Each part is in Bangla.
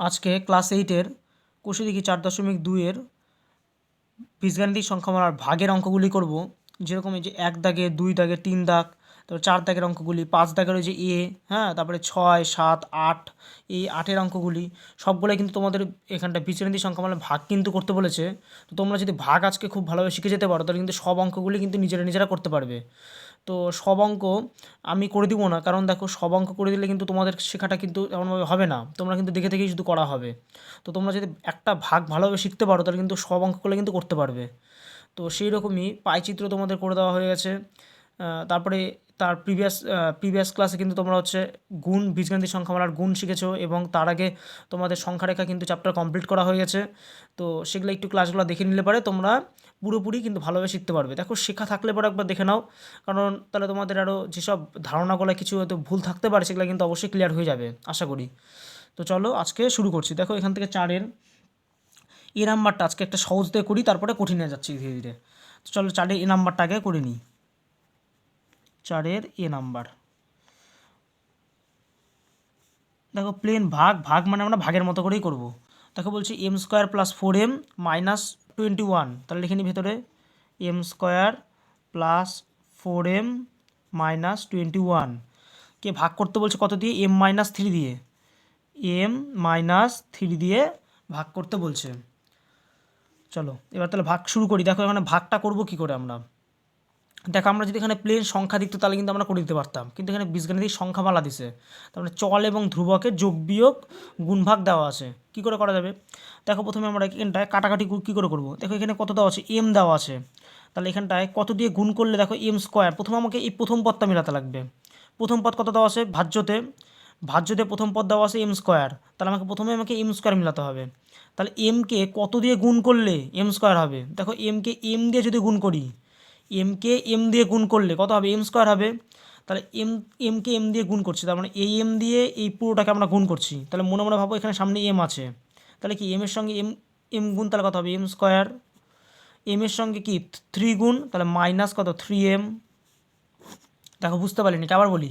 আজকে ক্লাস এইটের কোষে চার দশমিক দুইয়ের বীজগাণিতিক সংখ্যামালার ভাগের অঙ্কগুলি করব। যেরকম এই যে এক দাগে দুই দাগে তিন দাগ, তারপর চার দাগের অঙ্কগুলি, পাঁচ দাগের ওই যে এ হ্যাঁ তারপরে ছয়, সাত, আট, এই আটের অঙ্কগুলি, সবগুলোই কিন্তু তোমাদের এখানটা বীজগাণিতিক সংখ্যামালার ভাগ কিন্তু করতে বলেছে। তো তোমরা যদি ভাগ আজকে খুব ভালোভাবে শিখে যেতে পারো, তাহলে কিন্তু সব অঙ্কগুলি কিন্তু নিজেরা নিজেরা করতে পারবে। তো সব অঙ্ক আমি করে দিব না। কারণ দেখো, সব অঙ্ক করে দিলে কিন্তু তোমাদের শেখাটা কিন্তু এমনভাবে হবে না। তোমরা কিন্তু দেখে দেখেই শুধু করা হবে। তো তোমরা যদি একটা ভাগ ভালোভাবে শিখতে পারো, তাহলে কিন্তু সব অঙ্ক করলে কিন্তু করতে পারবে। তো সেই রকমই পাইচিত্র তোমাদের করে দেওয়া হয়ে গেছে। তারপরে তার প্রিভিয়াস প্রিভিয়াস ক্লাসে কিন্তু তোমরা হচ্ছে গুণ বীজগাণিতিক সংখ্যামালার গুণ শিখেছো এবং তার আগে তোমাদের সংখ্যারেখা কিন্তু চ্যাপ্টার কমপ্লিট করা হয়ে গেছে। তো সেগুলো একটু ক্লাসগুলো দেখে নিলে পারে তোমরা পুরোপুরি কিন্তু ভালোভাবে শিখতে পারবে। দেখো, শেখা থাকলে পরে একবার দেখে নাও। কারণ তাহলে তোমাদের আরও যেসব ধারণাগুলো কিছু হয়তো ভুল থাকতে পারে সেগুলো কিন্তু অবশ্যই ক্লিয়ার হয়ে যাবে, আশা করি। তো চলো আজকে শুরু করছি। দেখো, এখান থেকে চারের এ নাম্বারটা আজকে একটা সহজ দিয়ে করি, তারপরে কঠিনে যাচ্ছি ধীরে ধীরে। তো চলো চারের এ নাম্বারটা আগে করে নিই। চারের এ নাম্বার। দেখো, প্লেন ভাগ ভাগ মানে আমরা ভাগের মতো করেই করব। দেখো বলছি M square plus four M minus twenty one তাহলে লিখে নিই ভেতরে M square plus four M minus twenty one কে ভাগ করতে বলছে কত দিয়ে? এম মাইনাস থ্রি দিয়ে। এম মাইনাস থ্রি দিয়ে ভাগ করতে বলছে। চলো, এবার তাহলে ভাগ শুরু করি। দেখো এখানে ভাগটা করব কি করে আমরা? দেখো, আমরা যদি এখানে প্লেন সংখ্যা দিত, তাহলে কিন্তু আমরা করে দিতে পারতাম। কিন্তু এখানে বীজগাণিতিক সংখ্যামালা দিছে। তার মানে চল এবং ধ্রুবকের যোগ বিয়োগ গুণভাগ দেওয়া আছে। কি করে করা যাবে? দেখো, প্রথমে আমরা এখানটায় কাটাকাটি কী করে করব? দেখো, এখানে কত দেওয়া আছে? এম দেওয়া আছে। তাহলে এখানটায় কত দিয়ে গুণ করলে, দেখো এম স্কোয়ার প্রথমে আমাকে এই প্রথম পদটা মেলাতে লাগবে। প্রথম পদ কত দেওয়া আছে? ভাজ্যতে। ভাজ্যতে প্রথম পদ দেওয়া আছে এম স্কোয়ার তাহলে আমাকে প্রথমে আমাকে এম স্কোয়ার মিলাতে হবে। তাহলে এমকে কত দিয়ে গুণ করলে এম স্কোয়ার হবে? দেখো এমকে এম দিয়ে যদি গুণ করি এমকে এম দিয়ে গুণ করলে কত হবে? এম স্কোয়ার হবে। তাহলে এম এমকে এম দিয়ে গুণ করছি। তার মানে এই এম দিয়ে এই পুরোটাকে আমরা গুণ করছি। তাহলে মনে মনে ভাবো এখানে সামনে এম আছে। তাহলে কি এম এর সঙ্গে এম এম গুণ তাহলে কত হবে? এম স্কোয়ার এম এর সঙ্গে কি? থ্রি গুণ। তাহলে মাইনাস কত? থ্রি এম দেখো, বুঝতে পারিনি এটা আবার বলি?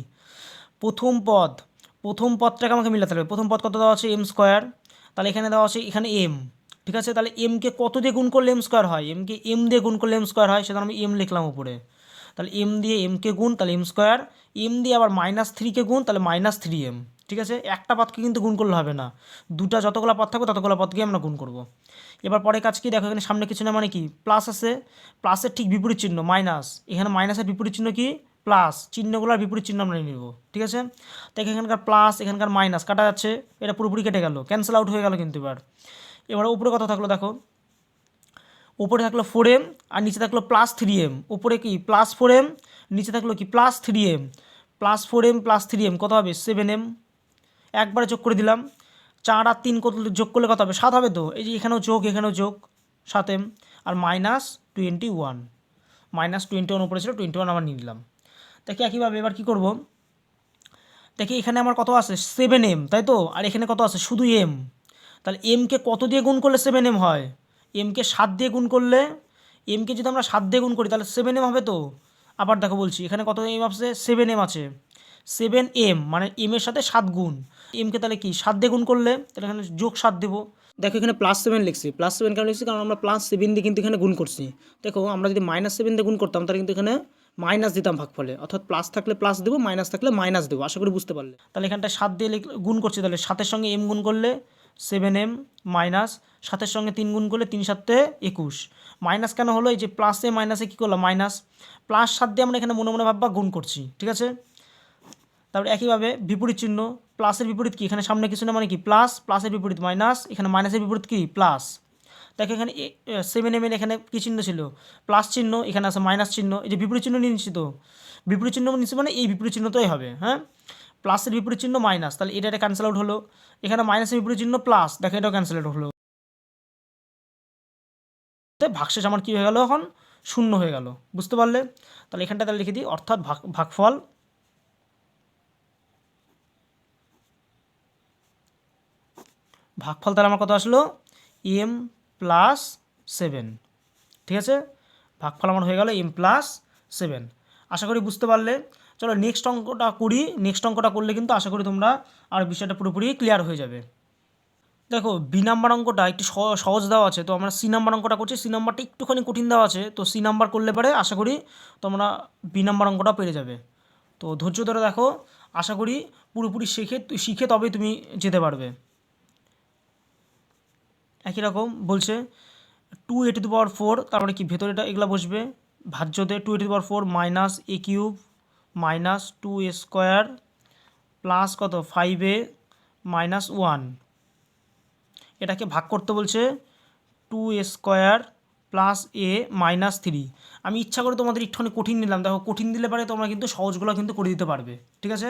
প্রথম পদ। প্রথম পদটাকে আমাকে মিলাতে হবে। প্রথম পদ কত দেওয়া আছে? এম স্কোয়ার তাহলে এখানে দেওয়া আছে, এখানে এম ঠিক আছে? তাহলে এমকে কত দিয়ে গুণ করলে এম স্কোয়ার হয়? এমকে এম দিয়ে গুণ করলে এম স্কোয়ার হয়, সেটা আমি এম লিখলাম উপরে। তাহলে এম দিয়ে এমকে গুণ, তাহলে এম স্কোয়ার এম দিয়ে আবার মাইনাস থ্রিকে গুণ, তাহলে মাইনাস থ্রি এম ঠিক আছে? একটা পদকে কিন্তু গুণ করলে হবে না। দুটা যতগুলো পথ থাকবে, ততগুলো পদকে আমরা গুণ করব। এবার পরে কাজ কি? দেখো, এখানে সামনে কিছু না মানে কি? প্লাস আছে। প্লাসের ঠিক বিপরীত চিহ্ন মাইনাস এখানে মাইনাসের বিপরীত চিহ্ন কি? প্লাস চিহ্নগুলোর বিপরীত চিহ্ন আমরা নিব। ঠিক আছে? তো এখানকার প্লাস এখানকার মাইনাস কাটা যাচ্ছে। এটা পুরোপুরি কেটে গেল। ক্যান্সেল আউট হয়ে গেল কিন্তু এবার। এবার উপরে কত থাকল দেখো? উপরে থাকল ফোর এম আর নিচে থাকল প্লাস থ্রি এম উপরে কি? প্লাস ফোর এম নিচে থাকল কি? Plus three M plus four M plus three M কত হবে? সেভেন এম একবারে যোগ করে দিলাম। চার আর তিন কত যোগ করলে কত হবে? সাত হবে তো? এই যে এখানেও যোগ এখানেও যোগ। সাত এম আর minus twenty one minus twenty one উপরে ছিল টোয়েন্টি ওয়ান আবার নিয়ে নিলাম। দেখি একইভাবে এবার কী করব? দেখি এখানে আমার কত আছে? সেভেন এম তাই তো? আর এখানে কত আছে? শুধু এম তাহলে এমকে কত দিয়ে গুণ করলে সেভেন এম হয়? এমকে সাত দিয়ে গুণ করলে এমকে যদি আমরা সাত দিয়ে গুণ করি, তাহলে সেভেন এম হবে তো? আবার দেখো বলছি, এখানে কত এম আছে? সেভেন এম আছে। সেভেন এম মানে এম এর সাথে সাত গুণ। এমকে তাহলে কি? সাত দিয়ে গুণ করলে, তাহলে এখানে যোগ সাত দেবো। দেখো এখানে প্লাস সেভেন লিখছি। প্লাস সেভেন কেন লিখছি? কারণ আমরা প্লাস সেভেন দিয়ে কিন্তু এখানে গুণ করছি। দেখো, আমরা যদি মাইনাস সেভেন দিয়ে গুণ করতাম, তাহলে কিন্তু এখানে মাইনাস দিতাম ভাগফলে। অর্থাৎ প্লাস থাকলে প্লাস দেবো মাইনাস থাকলে মাইনাস দেবো। আশা করি বুঝতে পারলে। তাহলে এখানটা সাত দিয়ে গুণ করছি, তাহলে সাতের সঙ্গে এম গুণ করলে সেভেন এম মাইনাস সাতের সঙ্গে তিন গুণ করলে তিন সাতে একুশ। মাইনাস কেন হলো? এই যে প্লাসে মাইনাসে কী করলাম? মাইনাস প্লাস সাত দিয়ে আমরা এখানে মনে মনে ভাববা গুণ করছি, ঠিক আছে? তারপরে একইভাবে বিপরীত চিহ্ন প্লাসের বিপরীত কি? এখানে সামনে কিছু না মানে কি? প্লাস প্লাসের বিপরীত মাইনাস এখানে মাইনাসের বিপরীত কি? প্লাস দেখো এখানে সেভেন এম এখানে কী চিহ্ন ছিল? প্লাস চিহ্ন, এখানে আছে মাইনাস চিহ্ন। এই যে বিপরীত চিহ্ন নিয়ে নিচ্ছি তো। বিপরীত চিহ্ন নিচ্ছি মানে এই বিপরীত চিহ্নটাই হবে হ্যাঁ? প্লাসের বিপরীত চিহ্ন মাইনাস তাহলে এটা এটা ক্যান্সেল আউট হলো। এখানে মাইনাসের বিপরীত চিহ্ন প্লাস দেখো এটাও ক্যান্সেল আউট হলো। ভাগশেষ আমার কী হয়ে গেল এখন? শূন্য হয়ে গেল। বুঝতে পারলে? তাহলে এখানটা তাহলে লিখে দিই, অর্থাৎ ভাগ, ভাগফল ভাগফল তাহলে আমার কত আসলো? এম প্লাস সেভেন ঠিক আছে? ভাগফল আমার হয়ে গেল এম প্লাস সেভেন আশা করি বুঝতে পারলে? চলো নেক্সট অঙ্কটা করি। নেক্সট অঙ্কটা করলে কিন্তু আশা করি তোমরা আর বিষয়টা পুরোপুরি ক্লিয়ার হয়ে যাবে। দেখো বি নাম্বার অঙ্কটা একটু সহ- সহজ দেওয়া আছে। তো আমরা সি নাম্বার অঙ্কটা করছি। সি নাম্বারটা একটুখানি কঠিন দেওয়া আছে। তো সি নাম্বার করলে পরে আশা করি তোমরা বি নাম্বার অঙ্কটা পেরে যাবে। তো ধৈর্য ধরে দেখো। আশা করি পুরোপুরি শিখে শিখে তবেই তুমি যেতে পারবে। একই রকম বলছে টু এ পাওয়ার ফোর তারপরে কি ভেতরেটা এগুলো বসবে? ভাজ্যতে two A power four minus A cube minus two A square plus কত? ফাইভ এ মাইনাস ওয়ান এটাকে ভাগ করতে বলছে two A square plus A minus three আমি ইচ্ছা করে তোমাদের একটুখানি কঠিন নিলাম। দেখো, কঠিন দিলে পারে তোমরা কিন্তু সহজগুলো কিন্তু করে দিতে পারবে। ঠিক আছে?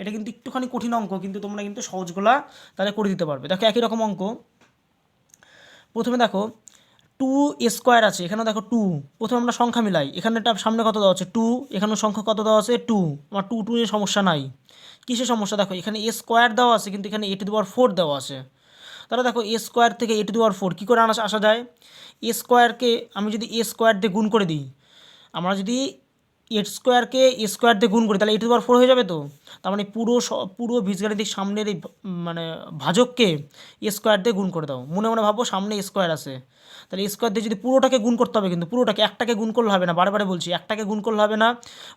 এটা কিন্তু একটুখানি কঠিন অঙ্ক, কিন্তু তোমরা কিন্তু সহজগুলা তাহলে করে দিতে পারবে। দেখো, একই রকম অঙ্ক। প্রথমে দেখো টু স্কোয়ার আছে এখানে দেখো টু প্রথমে আমরা সংখ্যা মিলাই, এখানে একটা সামনে কত দেওয়া আছে টু এখানে সংখ্যা কত দেওয়া আছে টু আমার টু টু নিয়ে সমস্যা নাই। কিসের সমস্যা? দেখো, এখানে এ স্কোয়ার দেওয়া আছে, কিন্তু এখানে এটি টু দেওয়ার ফোর দেওয়া আছে। তাহলে দেখো এ স্কোয়ার থেকে এটি টু দেওয়ার ফোর কী করে আনা আসা যায়? এ স্কোয়ারকে আমি যদি এ স্কোয়ার দিয়ে গুণ করে দিই, আমরা যদি এ স্কোয়ারকে এ স্কোয়ার দিয়ে গুণ করি, তাহলে এ টু দেওয়ার ফোর হয়ে যাবে তো? তার মানে পুরো পুরো বীজগাণিতিক সামনের এই মানে ভাজককে এ স্কোয়ার দিয়ে গুণ করে দাও। মনে মনে ভাবো সামনে স্কোয়ার আছে। তাহলে স্কোয়ার দিয়ে যদি পুরোটাকে গুণ করতে হবে কিন্তু, পুরোটাকে একটাকে গুণ করলে হবে না বারে বলছি, একটাকে গুণ করলে হবে না।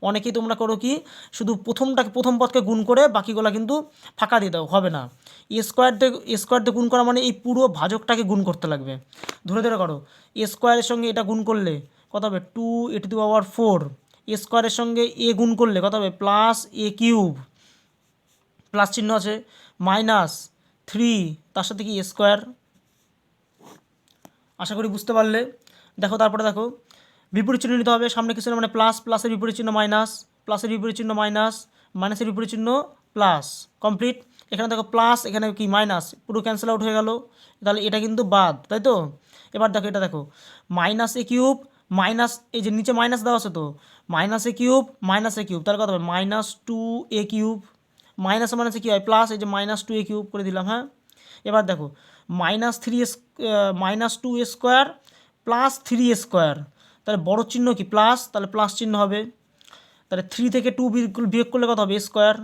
অনেকেই তোমরা করো কি, শুধু প্রথমটাকে, প্রথম পদকে গুণ করে বাকিগুলো কিন্তু ফাঁকা দিয়ে দাও, হবে না। স্কোয়ার দিয়ে স্কোয়ার দিয়ে গুণ করা মানে এই পুরো ভাজকটাকে গুণ করতে লাগবে। ধরে ধরে করো স্কোয়ারের সঙ্গে এটা গুণ করলে কত হবে? Two A to the power four স্কোয়ারের সঙ্গে এ গুণ করলে কত হবে? প্লাস এ কিউব। প্লাস চিহ্ন আছে। মাইনাস থ্রি, তার সাথে কি? স্কোয়ার। আশা করি বুঝতে পারলে। দেখো, তারপরে দেখো। বিপরীত চিহ্ন নিতে হবে। সামনে কিছু মানে প্লাস, প্লাসের বিপরীত চিহ্ন মাইনাস, প্লাসের বিপরীত চিহ্ন মাইনাস, মাইনাসের বিপরীত চিহ্ন প্লাস। কমপ্লিট। এখানে দেখো প্লাস, এখানে কি? মাইনাস। পুরো ক্যান্সেল আউট হয়ে গেল। তাহলে এটা কিন্তু বাদ, তাই তো? এবার দেখো, এটা দেখো। মাইনাস এ কিউব মাইনাস, এই যে নিচে মাইনাস দেওয়া আছে তো, minus A cube, minus A cube তাহলে কত হবে minus two A cube, minus মাইনাসে কী হয় প্লাস এই যে মাইনাস টু এ কিউব করে দিলাম হ্যাঁ? এবার দেখো, minus three minus two A square plus three A square, তাহলে বড় চিহ্ন কি প্লাস তাহলে প্লাস চিহ্ন হবে, তাহলে থ্রি থেকে টু বিয়োগ করলে কত হবে? স্কোয়ার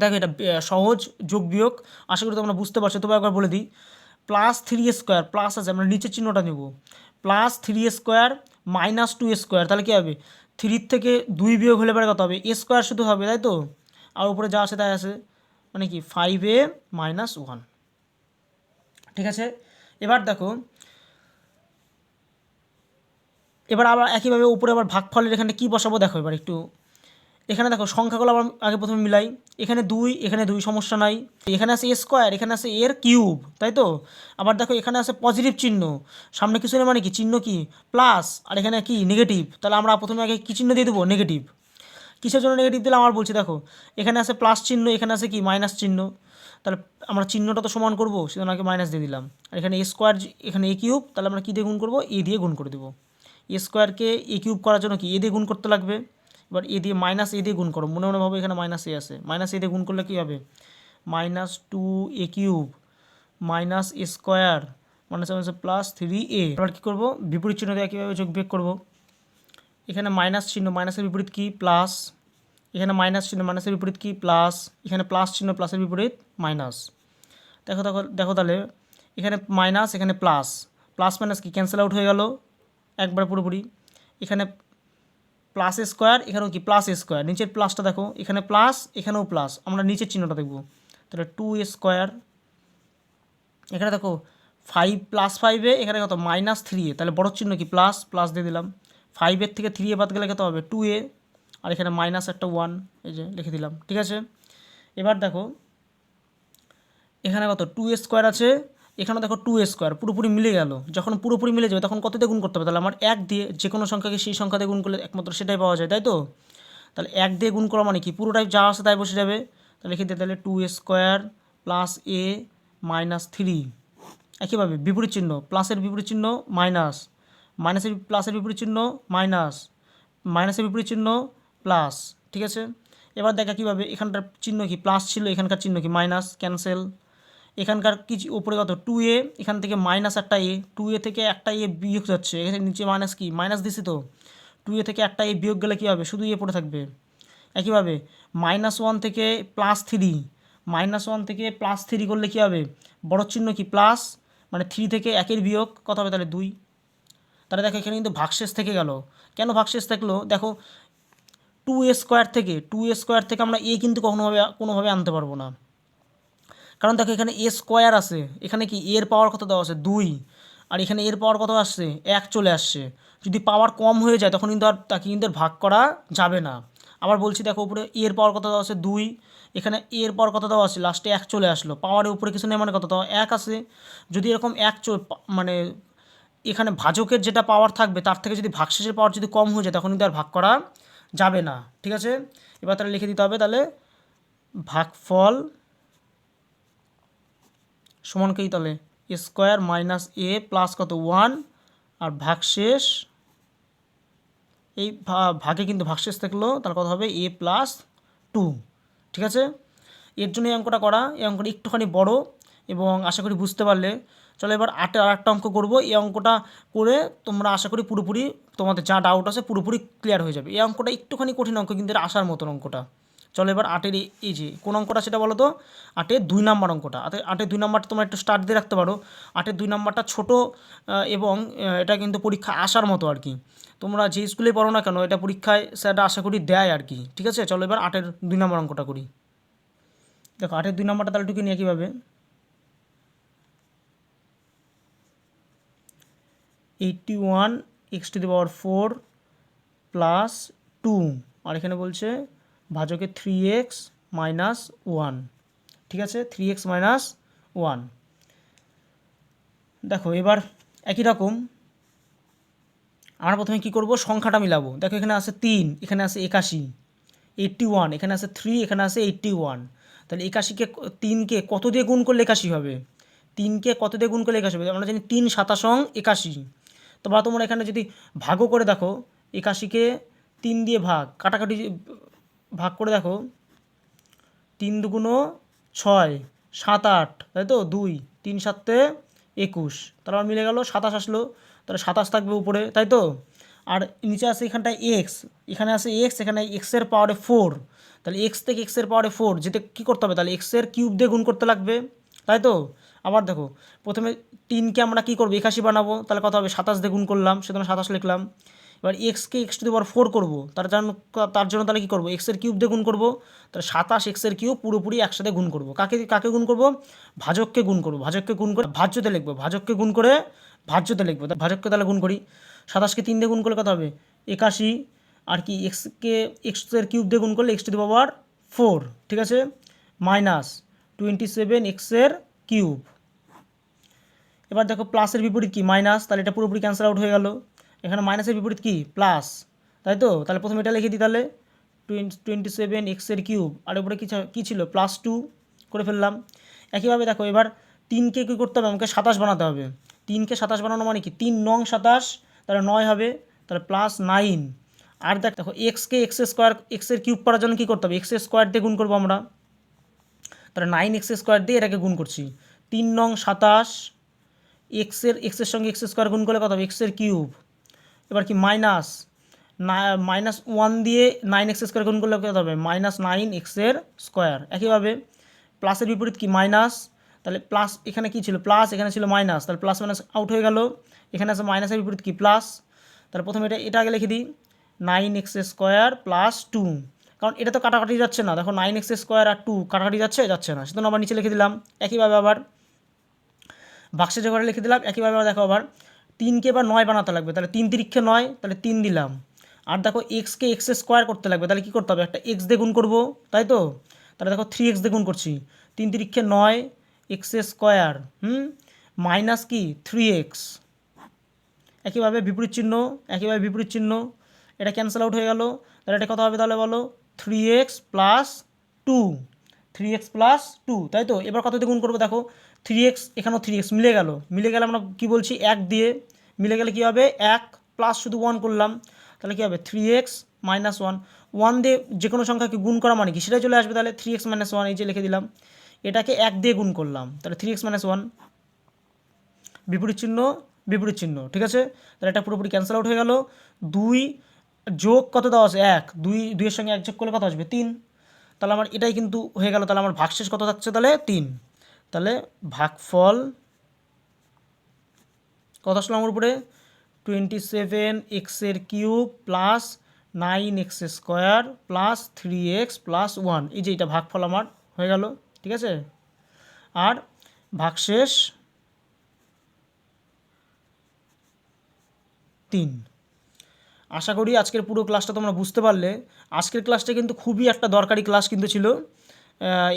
দেখো এটা সহজ, যোগ বিয়োগ, আশা করি তোমরা বুঝতে পারছ তবে একবার বলে দিই প্লাস থ্রি স্কোয়ার প্লাস আছে, আমরা নিচের চিহ্নটা নেব plus three square minus two square, তাহলে কী হবে? থ্রির থেকে দুই বিয়োগ হলে পরে কত হবে? এ স্কোয়ার শুধু হবে, তাই তো? আর উপরে যা আছে তাই আছে। মানে কি? ফাইভ এ মাইনাস ওয়ান ঠিক আছে? এবার দেখো, এবার আবার একইভাবে উপরে আবার ভাগফলের এখানে কি বসাবো? দেখো এবার একটু এখানে দেখো সংখ্যাগুলো আবার আগে প্রথমে মিলাই। এখানে দুই এখানে দুই, সমস্যা নাই। এখানে আছে এ স্কোয়ার এখানে আছে এর কিউব তাই তো? আবার দেখো এখানে আছে পজিটিভ চিহ্ন। সামনে কিছু নেই মানে কি? চিহ্ন কি? প্লাস আর এখানে কি? নেগেটিভ তাহলে আমরা প্রথমে আগে কী চিহ্ন দিয়ে দেবো? নেগেটিভ কিসের জন্য নেগেটিভ দিলে আমার বলছি, দেখো, এখানে আছে প্লাস চিহ্ন, এখানে আছে কি? মাইনাস চিহ্ন। তাহলে আমরা চিহ্নটা তো সমান করব, সেজন্য আগে মাইনাস দিয়ে দিলাম। আর এখানে এ স্কোয়ার এখানে এ কিউব তাহলে আমরা কী দিয়ে গুণ করব? এ দিয়ে গুণ করে দেবো। এ স্কোয়ারকে এ কিউব করার জন্য কি? এ দিয়ে গুণ করতে লাগবে। এবার এ দিয়ে মাইনাস এ দিয়ে গুণ করো। মনে মনে ভাবো এখানে মাইনাস এ আছে। মাইনাস এ দিয়ে গুণ করলে কী হবে? Minus two A cube minus A square minus minus plus three A এবার কী করব? বিপরীত চিহ্ন দিয়ে কীভাবে যোগ বিয়োগ করব? এখানে মাইনাস চিহ্ন মাইনাসের বিপরীত কি? প্লাস এখানে মাইনাস চিহ্ন মাইনাসের বিপরীত কি? প্লাস এখানে প্লাস চিহ্ন প্লাসের বিপরীত মাইনাস দেখো দেখো দেখো তাহলে। এখানে মাইনাস এখানে প্লাস প্লাস মাইনাস কি? ক্যান্সেল আউট হয়ে গেল। একবার পুরোপুরি। এখানে প্লাস স্কোয়ার এখানেও কি প্লাস স্কোয়ার নিচের প্লাসটা দেখো, এখানে প্লাস এখানেও প্লাস আমরা নিচের চিহ্নটা দেখব। তাহলে টু স্কোয়ার এখানে দেখো ফাইভ প্লাস ফাইভে এখানে কত? মাইনাস থ্রি এ তাহলে বড় চিহ্ন কি? প্লাস প্লাস দিয়ে দিলাম। ফাইভের থেকে থ্রি এ বাদ গেলে কত হবে? টু এ আর এখানে মাইনাস একটা ওয়ান এই যে লিখে দিলাম। ঠিক আছে? এবার দেখো, এখানে কত? টু স্কোয়ার আছে। এখানে দেখো টু স্কোয়ার পুরোপুরি মিলে গেল। যখন পুরোপুরি মিলে যাবে, তখন কত দিয়ে গুণ করতে হবে? তাহলে আমার এক দিয়ে যে কোনো সংখ্যাকে সেই সংখ্যা দিয়ে গুণ করলে একমাত্র সেটাই পাওয়া যায়, তাই তো? তাহলে এক দিয়ে গুণ করা মানে কি? পুরোটাই যা আছে তাই বসে যাবে। তাহলে লিখে তাহলে two square plus A minus three একইভাবে বিপরীত চিহ্ন প্লাসের বিপরীত চিহ্ন মাইনাস মাইনাসের প্লাসের বিপরীত চিহ্ন মাইনাস মাইনাসের বিপরীত চিহ্ন প্লাস ঠিক আছে? এবার দেখা কীভাবে? এখানটার চিহ্ন কি? প্লাস ছিল, এখানকার চিহ্ন কি? মাইনাস ক্যান্সেল এখানকার কিছু উপরে কত? টু এ এখান থেকে মাইনাস একটা এ টু এ থেকে একটা এ বিয়োগ যাচ্ছে। এখানে নিচে মাইনাস কি? মাইনাস দিছি তো। টু এ থেকে একটা এ বিয়োগ গেলে কী হবে? শুধু এ পড়ে থাকবে। একইভাবে মাইনাস ওয়ান থেকে প্লাস থ্রি মাইনাস ওয়ান থেকে প্লাস থ্রি করলে কী হবে? বড় চিহ্ন কি? প্লাস মানে থ্রি থেকে একের বিয়োগ, কত হবে তাহলে? দুই। তাহলে দেখো, এখানে কিন্তু ভাগশেষ থেকে গেল। কেন ভাগশেষ থাকল? দেখো টু এ স্কোয়ার থেকে টু এ স্কোয়ার থেকে আমরা এ কিন্তু কখনোভাবে, কোনোভাবে আনতে পারব না। কারণ দেখো এখানে এ স্কোয়ার আছে, এখানে কি এর পাওয়ার কত দেওয়া আছে? দুই। আর এখানে এর পাওয়ার কত আসছে? এক চলে আসছে। যদি পাওয়ার কম হয়ে যায়, তখন কিন্তু আর তাকে কিন্তু ভাগ করা যাবে না। আবার বলছি দেখো উপরে এর পাওয়ার কত দেওয়া আছে? দুই। এখানে এর পাওয়ার কত দেওয়া আছে? লাস্টে এক চলে আসলো। পাওয়ারের উপরে কিছু নেই মানে কত? দেওয়া এক আছে। যদি এরকম এক মানে এখানে ভাজকের যেটা পাওয়ার থাকবে, তার থেকে যদি ভাগশেষের পাওয়ার যদি কম হয়ে যায়, তখন কিন্তু আর ভাগ করা যাবে না। ঠিক আছে? এবার তাহলে লিখে দিতে হবে তাহলে ভাগফল সমান কি তাহলে স্কোয়ার মাইনাস এ প্লাস কত ওয়ান আর ভাগশেষ, এই ভাগে কিন্তু ভাগশেষ থাকল তার কথা হবে? এ প্লাস টু ঠিক আছে? এর জন্য এই অঙ্কটা করা, এই অঙ্কটা একটুখানি বড় এবং আশা করি বুঝতে পারলে। চলো এবার আটে আর একটা অঙ্ক করব। এই অঙ্কটা করে তোমরা আশা করি পুরোপুরি তোমাদের যা ডাউট আছে পুরোপুরি ক্লিয়ার হয়ে যাবে। এই অঙ্কটা একটুখানি কঠিন অঙ্ক, কিন্তু আসার মতন অঙ্কটা। চলো এবার আটের এই- যে কোন অঙ্কটা সেটা বলো তো? আটের দুই নাম্বার অঙ্কটা। আটে- আটের দুই নাম্বারটা তোমরা একটু স্টার্ট দিয়ে রাখতে পারো। আটের দুই নাম্বারটা ছোট এবং এটা কিন্তু পরীক্ষা আসার মতো আর কি। তোমরা যে স্কুলে পড়ো না কেন, এটা পরীক্ষায় স্যারটা আশা করি দেয় আর কি। ঠিক আছে? চলো এবার আটের দুই নম্বর অঙ্কটা করি। দেখো, আটের দুই নম্বরটা তাহলে টুকে নিয়ে কীভাবে eighty one X to the power four plus two আর এখানে বলছে ভাজকে থ্রি এক্স মাইনাস ওয়ান ঠিক আছে? থ্রি এক্স মাইনাস ওয়ান দেখো, এবার একই রকম আমরা প্রথমে কী করব? সংখ্যাটা মিলাবো। দেখো, এখানে আছে তিন, এখানে আছে একাশি এইট্টি ওয়ান এখানে আছে থ্রি এখানে আছে এইট্টি ওয়ান তাহলে একাশিকে তিনকে কত দিয়ে গুণ করলে একাশি হবে? তিনকে কত দিয়ে গুণ করলে একাশি হবে? আমরা জানি তিন সাতাশং একাশি। তো বা তোমরা এখানে যদি ভাগও করে দেখো, একাশিকে তিন দিয়ে ভাগ, কাটাকাটি ভাগ করে দেখো। তিন দুগুণো ছয়, সাত আট, তাই তো? দুই, তিন সাতে একুশ। তাহলে আমার মিলে গেল, সাতাশ আসলো। তাহলে সাতাশ থাকবে উপরে, তাই তো? আর নিচে আছে এখানটায় এক্স এখানে আছে এক্স এখানে এক্সের পাওয়ারে ফোর তাহলে এক্স থেকে এক্সের পাওয়ারে ফোর যেতে কী করতে হবে? তাহলে এক্সের কিউব দিয়ে গুণ করতে লাগবে, তাই তো? আবার দেখো, প্রথমে তিনকে আমরা কী করব? একাশি বানাবো, তাহলে কত হবে? সাতাশ দিয়ে গুণ করলাম সেখানে সাতাশ লিখলাম। এবার এক্সকে X to the power four করব। তার জন্য তার জন্য তাহলে কী করব? এক্সের কিউব দিয়ে গুণ করব। তাহলে সাতাশ এক্সের কিউব পুরোপুরি একসাথে গুণ করব। কাকে কাকে গুণ করব? ভাজককে গুণ করব। ভাজককে গুণ করে ভাজ্যতে লিখব। ভাজককে গুণ করে ভাজ্যতে লিখব। ভাজককে তাহলে গুণ করি। সাতাশকে তিন দিয়ে গুণ করলে কত হবে? একাশি। আর কি এক্সকে এক্সের কিউব দিয়ে গুণ করলে X to the power four ঠিক আছে? মাইনাস টোয়েন্টি সেভেন এক্সের কিউব এবার দেখো প্লাসের বিপরীত কি? মাইনাস তাহলে এটা পুরোপুরি ক্যান্সেল আউট হয়ে গেল। এখানে মাইনাসের বিপরীত কি? প্লাস তাই তো? তাহলে প্রথমে এটা লিখে দিই তাহলে। টোয়েন্টি সেভেন এক্সের কিউব আর উপরে কী কী ছিল? প্লাস টু করে ফেললাম। একইভাবে দেখো, এবার তিনকে কী করতে হবে? আমাকে সাতাশ বানাতে হবে। তিনকে সাতাশ বানানো মানে কি? তিন নং সাতাশ, তাহলে নয় হবে। তাহলে প্লাস নাইন আর দেখ দেখো এক্সকে এক্স স্কোয়ার এক্সের কিউব করার জন্য কী করতে হবে? এক্স স্কোয়ার দিয়ে গুণ করব আমরা। তাহলে নাইন এক্স স্কোয়ার দিয়ে এটাকে গুণ করছি। তিন নং সাতাশ এক্সের এক্সের সঙ্গে এক্স স্কোয়ার গুণ করলে কত হবে? এক্সের কিউব এবার কি মাইনাস মাইনাস ওয়ান দিয়ে নাইন এক্স স্কোয়ার গুণ করলে কত হবে? মাইনাস নাইন এক্সের স্কোয়ার একইভাবে প্লাসের বিপরীত কি? মাইনাস তাহলে প্লাস এখানে কি ছিল? প্লাস এখানে ছিল মাইনাস তাহলে প্লাস মাইনাস আউট হয়ে গেল। এখানে আছে মাইনাসের বিপরীত কি? প্লাস তাহলে প্রথমে এটা এটা আগে লিখে দিই। Nine X square plus two কারণ এটা তো কাটাকাটি যাচ্ছে না। দেখো নাইন এক্স স্কোয়ার আর টু কাটাকাটি যাচ্ছে যাচ্ছে না। সেজন্য আবার নিচে লিখে দিলাম। একইভাবে আবার বাক্সে যে ঘরে লিখে দিলাম। একইভাবে আবার দেখো আবার তিনকে এবার নয় বানাতে লাগবে, তাহলে তিন তিরিক্ষে নয়, তাহলে তিন দিলাম। আর দেখো এক্সকে এক্স স্কোয়ার করতে লাগবে, তাহলে কী করতে হবে? একটা এক্স দিয়ে গুণ করব, তাই তো? তাহলে দেখো থ্রি এক্স দিয়ে গুণ করছি, তিন তিরিক্ষে নয় এক্স স্কোয়ার হুম? মাইনাস কি? থ্রি এক্স একইভাবে বিপরীত চিহ্ন, একইভাবে বিপরীত চিহ্ন, এটা ক্যান্সেল আউট হয়ে গেল, তাহলে এটা কত হবে তাহলে বলো? Three X plus two three X plus two তাই তো? এবার কত দিয়ে গুণ করব দেখো? থ্রি এক্স এখানেও থ্রি এক্স মিলে গেল, মিলে গেলে আমরা কী বলছি? এক দিয়ে মিলে গেলে কী হবে? এক প্লাস শুধু ওয়ান করলাম। তাহলে কী হবে? Three X minus one one দিয়ে যে কোনো সংখ্যাকে গুণ করা মানে কি? সেটাই চলে আসবে তাহলে থ্রি এক্স মাইনাস ওয়ান এই যে লিখে দিলাম। এটাকে এক দিয়ে গুণ করলাম। তাহলে থ্রি এক্স মাইনাস ওয়ান বিপরীত চিহ্ন বিপরীত চিহ্ন, ঠিক আছে? তাহলে এটা পুরোপুরি ক্যান্সেল আউট হয়ে গেল। দুই যোগ কত দেওয়া আছে? এক। দুই, দুইয়ের সঙ্গে এক যোগ করলে কত আসবে? তিন। তাহলে আমার এটাই কিন্তু হয়ে গেল। তাহলে আমার ভাগশেষ কত থাকছে? তাহলে তিন। তাহলে ভাগফল কত আসলো আমার উপরে? টোয়েন্টি সেভেন এক্সের cube plus nine X square plus three X plus one এই যে এটা ভাগফল আমার হয়ে গেল, ঠিক আছে? আর ভাগশেষ তিন। আশা করি আজকের পুরো ক্লাসটা তোমরা বুঝতে পারলে। আজকের ক্লাসটা কিন্তু খুবই একটা দরকারি ক্লাস কিন্তু ছিল।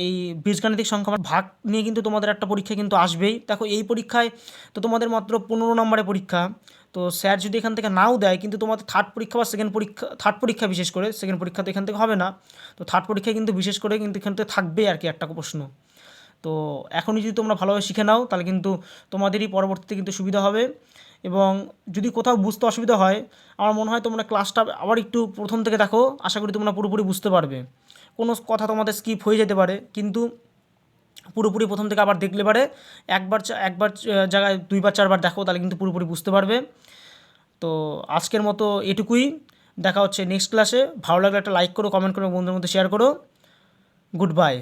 এই বীজগাণিতিক সংখ্যা ভাগ নিয়ে কিন্তু তোমাদের একটা পরীক্ষা কিন্তু আসবেই। দেখো, এই পরীক্ষায় তো তোমাদের মাত্র পনেরো নম্বরের পরীক্ষা। তো স্যার যদি এখান থেকে নাও দেয়, কিন্তু তোমাদের থার্ড পরীক্ষা বা সেকেন্ড পরীক্ষা থার্ড পরীক্ষা বিশেষ করে সেকেন্ড পরীক্ষা তো এখান থেকে হবে না। তো থার্ড পরীক্ষায় কিন্তু বিশেষ করে কিন্তু এখান থেকে থাকবে আর কি একটা প্রশ্ন। তো এখনই যদি তোমরা ভালোভাবে শিখে নাও, তাহলে কিন্তু তোমাদেরই পরবর্তীতে কিন্তু সুবিধা হবে। এবং যদি কোথাও বুঝতে অসুবিধা হয়, আমার মনে হয় তোমরা ক্লাসটা আবার একটু প্রথম থেকে দেখো। আশা করি তোমরা পুরোপুরি বুঝতে পারবে। কোনো কথা তোমাদের স্কিপ হয়ে যেতে পারে, কিন্তু পুরোপুরি প্রথম থেকে আবার দেখলে পারে, একবার একবার জায়গায় দুইবার, চারবার দেখো, তাহলে কিন্তু পুরোপুরি বুঝতে পারবে। তো আজকের মতো এটুকুই, দেখা হচ্ছে নেক্সট ক্লাসে ভালো লাগলে একটা লাইক করো কমেন্ট করো, বন্ধুদের মধ্যে শেয়ার করো। Good bye